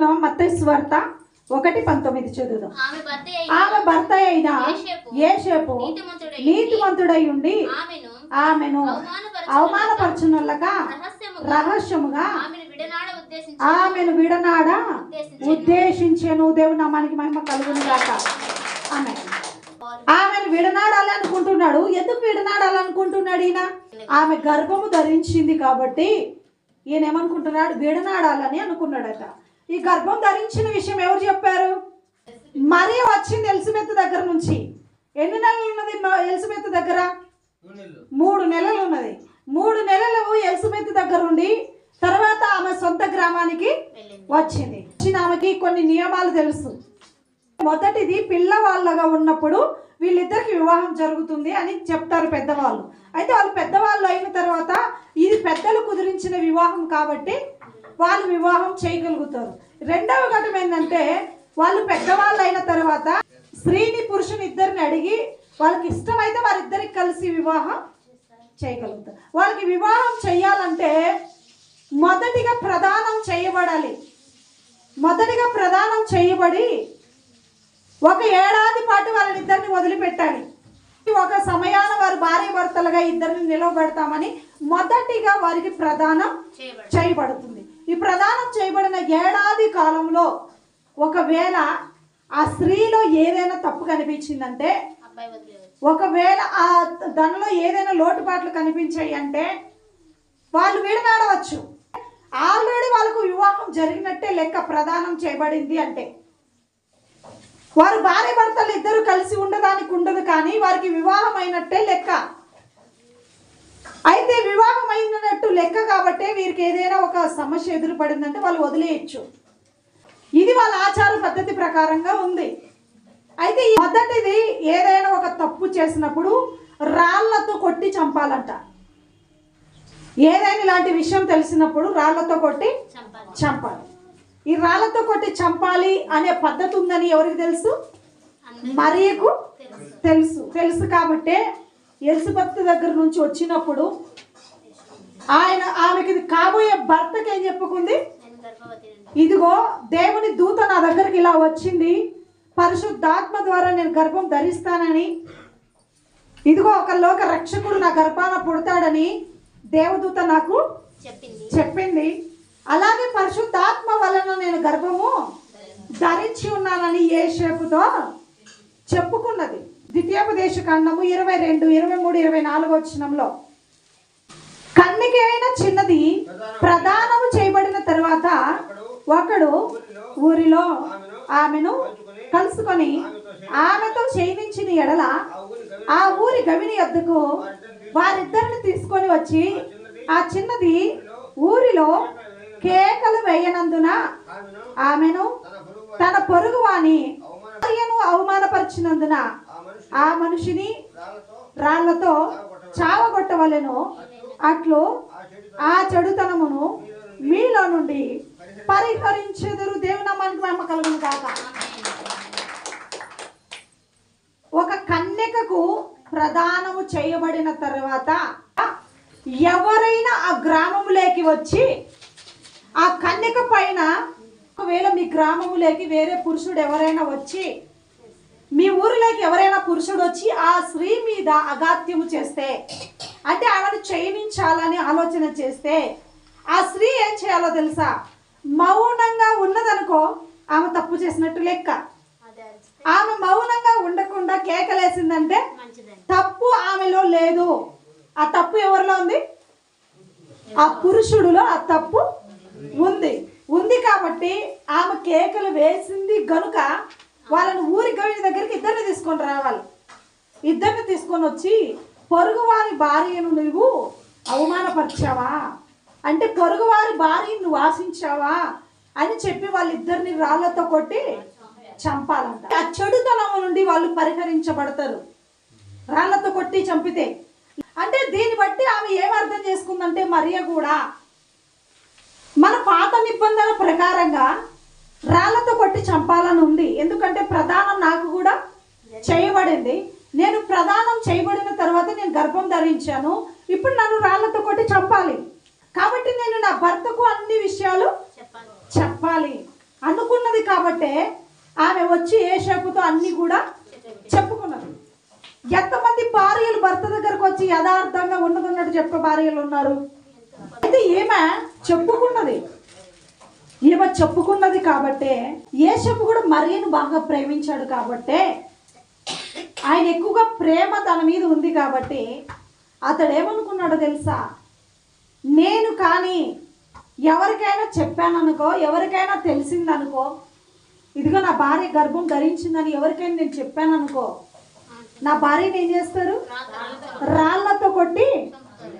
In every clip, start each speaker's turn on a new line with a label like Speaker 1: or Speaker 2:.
Speaker 1: చదువుదాం మత్తయి వార్త ఒకటి పంతొమ్మిది చదువుదాం.
Speaker 2: ఆమె భర్త
Speaker 1: అయిన ఏషేపు
Speaker 2: నీతిమంతుడై
Speaker 1: నీతిమంతుడై ఉండి
Speaker 2: ఆమెను
Speaker 1: అవమానపరచునులక
Speaker 2: రహస్యము
Speaker 1: రహస్యముగా
Speaker 2: ఆమెను విడనాడ
Speaker 1: ఉద్దేశించెను. దేవుని నామానికి మహిమ కలుగును గాక ఆమె ఆమెను విడనాడాలి అనుకుంటున్నాడు. ఎందుకు విడనాడాలి అనుకుంటున్నాడు ఈయన? ఆమె గర్భము ధరించింది కాబట్టి ఈయన ఏమనుకుంటున్నాడు విడనాడాలని అనుకున్నాడట. ఈ గర్భం ధరించిన విషయం ఎవరు చెప్పారు? మరి వచ్చింది ఎలిజబెత్ దగ్గర నుంచి. ఎన్ని నెలలు ఉన్నది మ- ఎలిజబెత్ దగ్గర? మూడు నెలలు. ఉన్నది. మూడు నెలలు ఎలిజబెత్ దగ్గర ఉండి తర్వాత ఆమె సొంత గ్రామానికి వచ్చింది. వచ్చిన ఆమెకి కొన్ని నియమాలు తెలుసు. మొదటిది పిల్లవాళ్ళగా ఉన్నప్పుడు వీళ్ళిద్దరికి వివాహం జరుగుతుంది అని చెప్తారు పెద్దవాళ్ళు. అయితే వాళ్ళు పెద్దవాళ్ళు అయిన తర్వాత ఇది పెద్దలు కుదిరించిన వివాహం కాబట్టి వాళ్ళు వివాహం చేయగలుగుతారు. రెండవ ఘటన ఏంటంటే వాళ్ళు పెద్దవాళ్ళు అయిన తర్వాత స్త్రీని పురుషుని ఇద్దరిని అడిగి వాళ్ళకి ఇష్టమైతే వారిద్దరికి కలిసి వివాహం చేయగలుగుతారు. వాళ్ళకి వివాహం చేయాలంటే మొదటిగా ప్రదానం చేయబడాలి. మొదటిగా ప్రదానం చేయబడి ఒక ఏడాది పాటు వాళ్ళనిద్దరిని వదిలిపెట్టాలి. ఒక సమయాన వారు భార్య భర్తలుగా ఇద్దరిని నిలవబెడతామని మొదటిగా వారికి ప్రదానం
Speaker 2: చేయబడి
Speaker 1: చేయబడుతుంది. ఈ ప్రదానం చేయబడిన ఏడాది కాలంలో ఒకవేళ ఆ స్త్రీలో ఏదైనా తప్పు కనిపించిందంటే ఒకవేళ ఆ దానిలో ఏదైనా లోటుపాట్లు కనిపించాయి అంటే వాళ్ళు విడనాడవచ్చు. ఆల్రెడీ వాళ్ళకు వివాహం జరిగినట్టే లెక్క ప్రదానం చేయబడింది అంటే. వారు భార్య భర్తలు ఇద్దరు కలిసి ఉండడానికి ఉండదు కానీ వారికి వివాహం అయినట్టే లెక్క అయితే వివాహం అయినట్టు లెక్క కాబట్టి వీరికి ఏదైనా ఒక సమస్య ఎదురుపడిందంటే వాళ్ళు వదిలేయచ్చు. ఇది వాళ్ళ ఆచార పద్ధతి ప్రకారంగా ఉంది. అయితే ఈ మొదటిది ఏదైనా ఒక తప్పు చేసినప్పుడు రాళ్ళతో కొట్టి చంపాలంట. ఏదైనా ఇలాంటి విషయం తెలిసినప్పుడు రాళ్ళతో కొట్టి
Speaker 2: చంపాలి.
Speaker 1: ఈ రాళ్ళతో కొట్టి చంపాలి అనే పద్ధతి ఉందని ఎవరికి తెలుసు? మరియకు
Speaker 2: తెలుసు.
Speaker 1: తెలుసు కాబట్టే ఎలిజబెత్ దగ్గర నుంచి వచ్చినప్పుడు ఆయన ఆమెకి ఇది కాబోయే భర్తకి ఏం చెప్పుకుంది? ఇదిగో దేవుని దూత నా దగ్గరికి ఇలా వచ్చింది. పరిశుద్ధాత్మ ద్వారా నేను గర్భం ధరిస్తానని. ఇదిగో ఒక లోక రక్షకుడు నా గర్భాన పుడతాడని దేవదూత నాకు
Speaker 2: చెప్పింది.
Speaker 1: చెప్పింది. అలాగే పరిశుద్ధాత్మ వలన నేను గర్భము ధరించి ఉన్నానని ఏ షేపుతో చెప్పుకున్నది. ద్వితీయోపదేశ ఖండము ఇరవై రెండు ఇరవై మూడు ఇరవై నాలుగు వచ్చినంలో కన్నిక అయిన చిన్నది ప్రధానము చేయబడిన తర్వాత ఒకడు ఊరిలో ఆమెను కలుసుకొని ఆమెతో చేయించిన ఎడల ఆ ఊరి గవిని వద్దకు వారిద్దరిని తీసుకొని వచ్చి ఆ చిన్నది ఊరిలో కేకలు వేయనందున ఆమెను తన పొరుగువాని భార్యను అవమానపరిచినందున ఆ మనిషిని రాళ్ళతో చావగొట్టవలను. అట్లు ఆ చెడుతనమును మీలో నుండి పరిహరించెదరు. దేవునామానికి మహిమ కలుగును కాక ఒక కన్యకకు ప్రదానము చేయబడిన తర్వాత ఎవరైనా ఆ గ్రామములోకి వచ్చి ఆ కన్యక పైన ఒకవేళ మీ గ్రామములోకి వేరే పురుషుడు ఎవరైనా వచ్చి మీ ఊరిలోకి ఎవరైనా పురుషుడు వచ్చి ఆ స్త్రీ మీద అగాత్యము చేస్తే అంటే ఆమెను చయనించాలని ఆలోచన చేస్తే ఆ స్త్రీ ఏం చేయాలో తెలుసా? మౌనంగా ఉన్నదనుకో ఆమె తప్పు చేసినట్టు లెక్క. ఆమె మౌనంగా ఉండకుండా కేకలేసిందంటే తప్పు ఆమెలో లేదు. ఆ తప్పు ఎవరిలో ఉంది? ఆ పురుషుడిలో ఆ తప్పు ఉంది. ఉంది కాబట్టి ఆమె కేకలు వేసింది గనుక వాళ్ళని ఊరి గవిని దగ్గరికి ఇద్దరిని తీసుకొని రావాలి. ఇద్దరిని తీసుకొని వచ్చి పొరుగువారి భార్యను నువ్వు అవమానపరిచావా? అంటే పొరుగువారి భార్యను నువ్వు ఆశించావా? అని చెప్పి వాళ్ళిద్దరిని రాళ్ళతో కొట్టి చంపాలంట. ఆ చెడుతనం నుండి వాళ్ళు పరిహరించబడతారు. రాళ్ళతో కొట్టి చంపితే. అంటే దీన్ని బట్టి ఆమె ఏం అర్థం చేసుకుందంటే మరియ కూడా మన పాత నిబంధన ప్రకారంగా రాళ్ళతో కొట్టి చంపాలని ఉంది. ఎందుకంటే ప్రధానం నాకు కూడా చేయబడింది. నేను ప్రదానం చేయబడిన తర్వాత నేను గర్భం ధరించాను. ఇప్పుడు నన్ను రాళ్ళతో కొట్టి చంపాలి. కాబట్టి నేను నా భర్తకు అన్ని విషయాలు
Speaker 2: చెప్పాలి.
Speaker 1: అనుకున్నది కాబట్టే ఆమె వచ్చి ఏషపుతో అన్ని కూడా చెప్పుకున్నది. ఎంతమంది భార్యలు భర్త దగ్గరకు వచ్చి యథార్థంగా ఉన్నదన్నట్టు చెప్పే భార్యలు ఉన్నారు? అయితే ఈమె చెప్పుకున్నది. ఈమె చెప్పుకున్నది కాబట్టే ఏషపు కూడా మరియను బాగా ప్రేమించాడు కాబట్టే ఆయన ఎక్కువగా ప్రేమ తన మీద ఉంది కాబట్టి అతడు ఏమనుకున్నాడో తెలుసా? నేను కానీ ఎవరికైనా చెప్పాననుకో ఎవరికైనా తెలిసిందనుకో ఇదిగో నా భార్య గర్భం ధరించిందని ఎవరికైనా నేను చెప్పాననుకో నా భార్యని ఏం చేస్తారు? రాళ్ళతో కొట్టి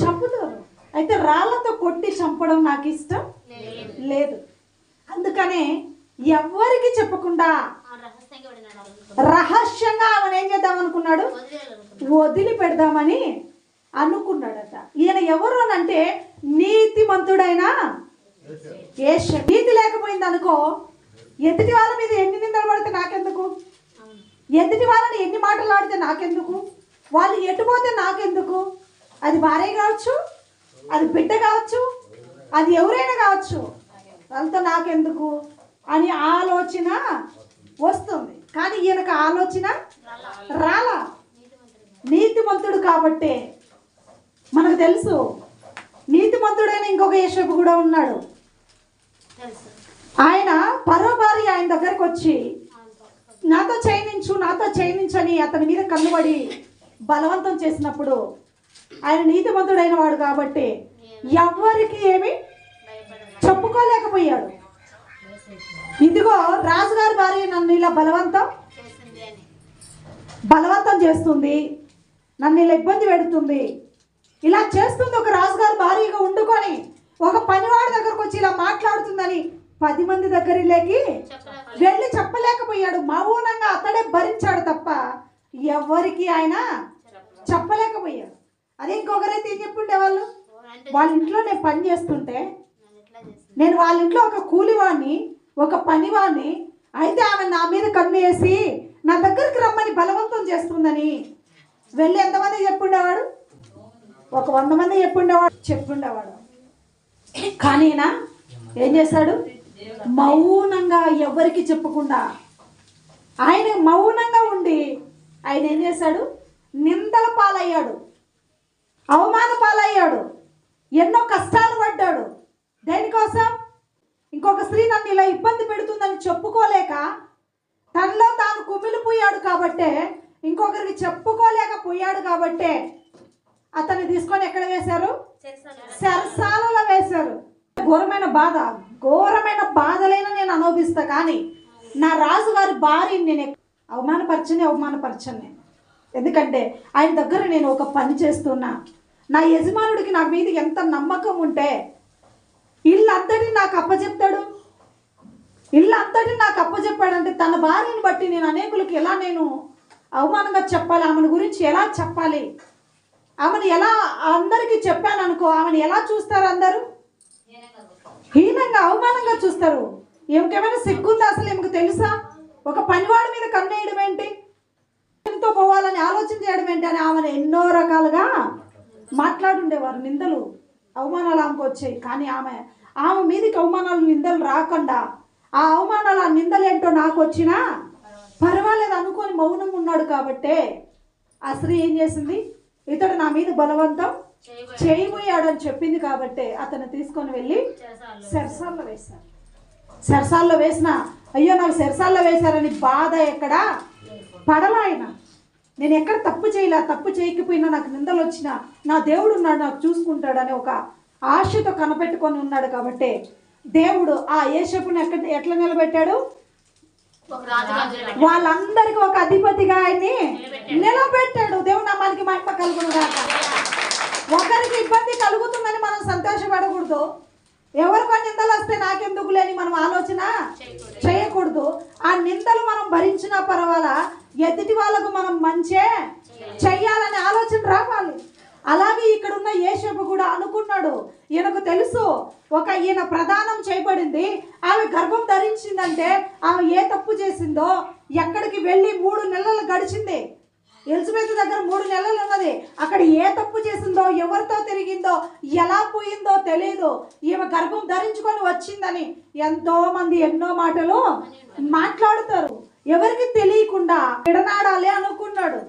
Speaker 1: చంపుతారు. అయితే రాళ్ళతో కొట్టి చంపడం నాకు ఇష్టం లేదు. అందుకనే ఎవరికి చెప్పకుండా
Speaker 2: రహస్యంగా
Speaker 1: ఆమెను ఏం చేద్దాం అనుకున్నాడు?
Speaker 2: వదిలిపెడదామని
Speaker 1: వదిలి పెడదామని అనుకున్నాడట. ఈయన ఎవరు అని అంటే నీతిమంతుడైన యేష నీతి లేకపోయింది అనుకో ఎదుటి వాళ్ళ మీద ఎన్ని నిందలు పడితే నాకెందుకు? ఎదుటి వాళ్ళని ఎన్ని మాటలు ఆడితే నాకెందుకు? వాళ్ళు ఎటుపోతే నాకెందుకు? అది భార్య కావచ్చు? అది బిడ్డ కావచ్చు? అది ఎవరైనా కావచ్చు? వాళ్ళతో నాకెందుకు? అని ఆలోచన వస్తుంది. కానీ ఈయనకు ఆలోచన రాలా. నీతిమంతుడు కాబట్టే. మనకు తెలుసు. నీతిమంతుడైన ఇంకొక యేషపు కూడా ఉన్నాడు. ఆయన పరో భార్య ఆయన దగ్గరకు వచ్చి నాతో చైనించు నాతో చైనించని అతని మీద కన్నుబడి బలవంతం చేసినప్పుడు ఆయన నీతిమంతుడైన వాడు కాబట్టి. ఎవ్వరికి ఏమి చెప్పుకోలేకపోయాడు. ఇదిగో రాజుగారి భార్య నన్ను ఇలా బలవంతం బలవంతం చేస్తుంది నన్ను ఇలా ఇబ్బంది పెడుతుంది. ఇలా చేస్తుంది ఒక రాజుగారి భార్యగా ఉండుకొని ఒక పనివాడి దగ్గరకు వచ్చి ఇలా మాట్లాడుతుందని పది మంది దగ్గరలోకి వెళ్ళి చెప్పలేకపోయాడు. మౌనంగా అతడే భరించాడు తప్ప ఎవరికి ఆయన చెప్పలేకపోయాడు. అదే ఇంకొకరైతే ఏం చెప్పుండే వాళ్ళు వాళ్ళ ఇంట్లో నేను పని చేస్తుంటే నేను వాళ్ళ ఇంట్లో ఒక కూలివాణ్ణి ఒక పనివాణ్ణి అయితే ఆమె నా మీద కన్ను వేసి నా దగ్గరికి రమ్మని బలవంతం చేస్తుందని. వెళ్ళి ఎంతమంది చెప్పుండేవాడు? ఒక వంద మంది చెప్పుండేవాడు. చెప్పుండేవాడు. కానీ ఏం చేశాడు? మౌనంగా ఎవరికి చెప్పకుండా ఆయన మౌనంగా ఉండి ఆయన ఏం చేశాడు? నిందల పాలయ్యాడు. అవమాన పాలయ్యాడు. ఎన్నో కష్టాలు పడ్డాడు. దేనికోసం? ఇంకొక స్త్రీ నన్ను ఇలా ఇబ్బంది పెడుతుందని చెప్పుకోలేక తనలో తాను కుమిలిపోయాడు కాబట్టే ఇంకొకరికి చెప్పుకోలేకపోయాడు కాబట్టే అతన్ని తీసుకొని ఎక్కడ వేశారు? సరసాలలో వేశారు. ఘోరమైన బాధ ఘోరమైన బాధలైనా నేను అనుభవిస్తా కానీ నా రాజుగారి భార్యని నేను అవమానపరచని అవమానపరచను. నేను ఎందుకంటే ఆయన దగ్గర నేను ఒక పని చేస్తున్నా. నా యజమానుడికి నా మీద ఎంత నమ్మకం ఉంటే నాకు అప్పచెప్తాడు ఇల్లు అంతటి నాకు అప్పచెప్పాడంటే తన భార్యను బట్టి నేను అనేకులకు ఎలా నేను అవమానంగా చెప్పాలి? ఆమెను గురించి ఎలా చెప్పాలి? ఆమెను ఎలా అందరికీ చెప్పాను అనుకో ఆమెను ఎలా చూస్తారు అందరూ? హీనంగా అవమానంగా చూస్తారు. ఏమికేమైనా సిగ్గుందా అసలు? ఏమికి తెలుసా? ఒక పనివాడి మీద కన్నేయడం ఏంటి? ఎంతో పోవాలని ఆలోచన చేయడం ఏంటి అని ఆమెను ఎన్నో రకాలుగా మాట్లాడుండేవారు నిందలు. అవమానాలు ఆమెకు వచ్చాయి. కానీ ఆమె ఆమె మీదకి అవమానాలు నిందలు రాకుండా? ఆ అవమానాలు ఆ నిందలు ఏంటో నాకు వచ్చినా పర్వాలేదు అనుకొని మౌనం ఉన్నాడు కాబట్టే. ఆ స్త్రీ ఏం చేసింది? ఇతడు నా మీద బలవంతం చేయబోయాడు. అని చెప్పింది కాబట్టే అతను తీసుకొని వెళ్ళి సెరసాల్లో వేశారు సెరసాల్లో వేసిన అయ్యో నాకు సెరసాల్లో వేశారని బాధ ఎక్కడ? పడలా ఆయన. నేను ఎక్కడ తప్పు చేయలే తప్పు చేయకపోయినా నాకు నిందలు వచ్చినా నా దేవుడు ఉన్నాడు నాకు చూసుకుంటాడని ఒక ఆశతో కనపెట్టుకొని ఉన్నాడు కాబట్టి దేవుడు ఆ యేషపుని ఎక్కడ ఎట్లా నిలబెట్టాడు? వాళ్ళందరికీ ఒక అధిపతిగా ఆయన్ని నిలబెట్టాడు. దేవుడు నామానికి మహిమ కలుగును గాక ఒకరికి ఇబ్బంది కలుగుతుందని మనం సంతోషపడకూడదు. ఎవరికో నిందలు వస్తే నాకెందుకు లేని మనం ఆలోచన చేయకూడదు. ఆ నిందలు మనం భరించినా పర్వాలా? ఎదుటి వాళ్ళకు మనం మంచే చెయ్యాలనే ఆలోచన రావాలి. అలాగే ఇక్కడ ఉన్న యేషపు కూడా అనుకున్నాడు. ఈయనకు తెలుసు ఒక ఈయన ప్రదానం చేయబడింది. ఆమె గర్భం ధరించిందంటే ఆమె ఏ తప్పు చేసిందో ఎక్కడికి వెళ్ళి మూడు నెలలు గడిచింది. ఎలిజబెత్ దగ్గర మూడు నెలలు ఉన్నది. అక్కడ ఏ తప్పు చేసిందో ఎవరితో తిరిగిందో ఎలా పోయిందో తెలియదు ఈమె గర్భం ధరించుకొని వచ్చిందని ఎంతో మంది ఎన్నో మాటలు మాట్లాడుతారు. ఎవరికి తెలియకుండా విడనాడాలి అనుకున్నాడు.